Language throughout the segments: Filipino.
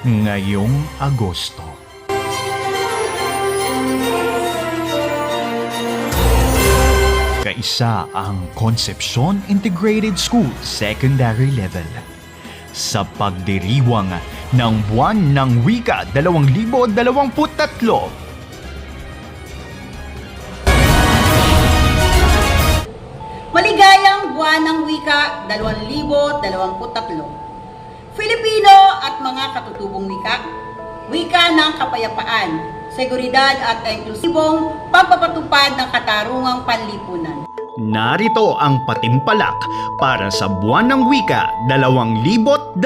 ngayong Agosto. Kaisa ang Concepcion Integrated School Secondary Level. Sa pagdiriwang ng buwan ng wika 2023, Maligayang buwan ng wika 2023. Filipino at mga katutubong wika, wika ng kapayapaan, seguridad at inklusibong pagpapatupad ng katarungang panlipunan. narito ang patimpalak para sa buwan ng wika 2023.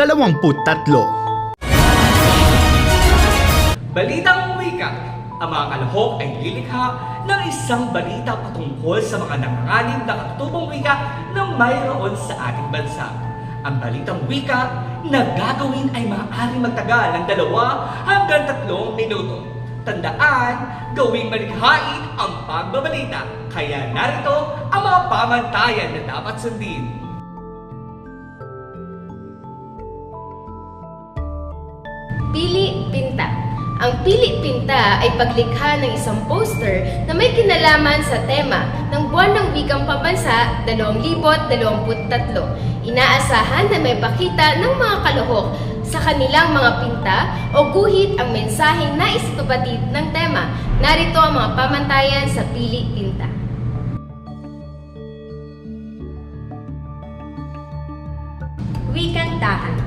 Balitang Wika. Ang mga kalahok ay lilikha ng isang balita patungkol sa mga nanganganib na katutubong wika na mayroon sa ating bansa. Ang balitang wika na gagawin ay maaaring magtagal ng dalawa hanggang tatlong minuto. Tandaan, gawing malikhain ang pagbabalita. Kaya narito ang mga pamantayan na dapat sundin. Pili Pinta. Ang Pili Pinta ay paglikha ng isang poster na may kinalaman sa tema ng Buwan ng Wikang Pambansa 2023. Inaasahan na may pakita ng mga kaluhok sa kanilang mga pinta o guhit ang mensaheng nais itubatid ng tema. Narito ang mga pamantayan sa Pili Pinta. Wikantahan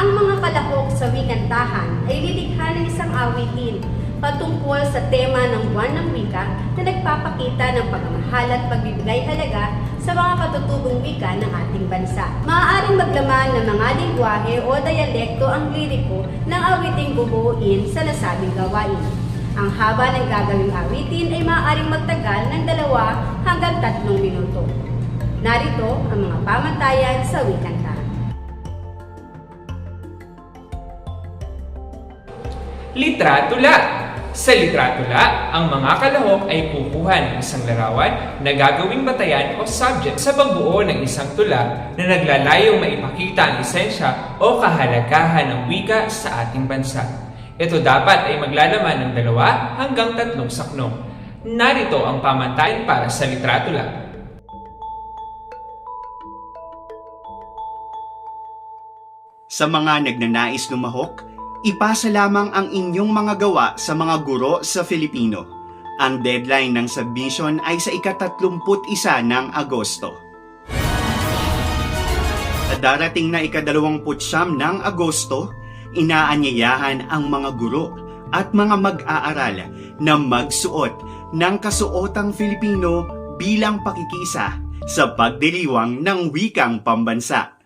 Ang mga kalahok sa wikantahan ay lilikha ng isang awitin patungkol sa tema ng buwan ng wika na nagpapakita ng pagmamahal at pagbibigay halaga sa mga katutubong wika ng ating bansa. Maaaring maglaman ng mga lingwahe o dialekto ang liriko ng awiting bubuuin sa nasabing gawain. Ang haba ng gagawing awitin ay maaaring magtagal ng dalawa hanggang tatlong minuto. Narito ang mga pamantayan sa wikantahan. Litratula. Sa litratula, ang mga kalahok ay kukuha ng isang larawan na gagawing batayan o subject sa pagbuo ng isang tula na naglalayong maipakita ang esensya o kahalagahan ng wika sa ating bansa. Ito dapat ay maglalaman ng dalawa hanggang tatlong saknong. Narito ang pamantayan para sa litratula. Sa mga nagnanais lumahok, ipasa lamang ang inyong mga gawa sa mga guro sa Filipino. Ang deadline ng submission ay sa ikatatlumput isa ng Agosto. Sa darating na ikadalawamput siyam ng Agosto, inaanyayahan ang mga guro at mga mag-aaral na magsuot ng kasuotang Filipino bilang pakikisa sa pagdiriwang ng wikang pambansa.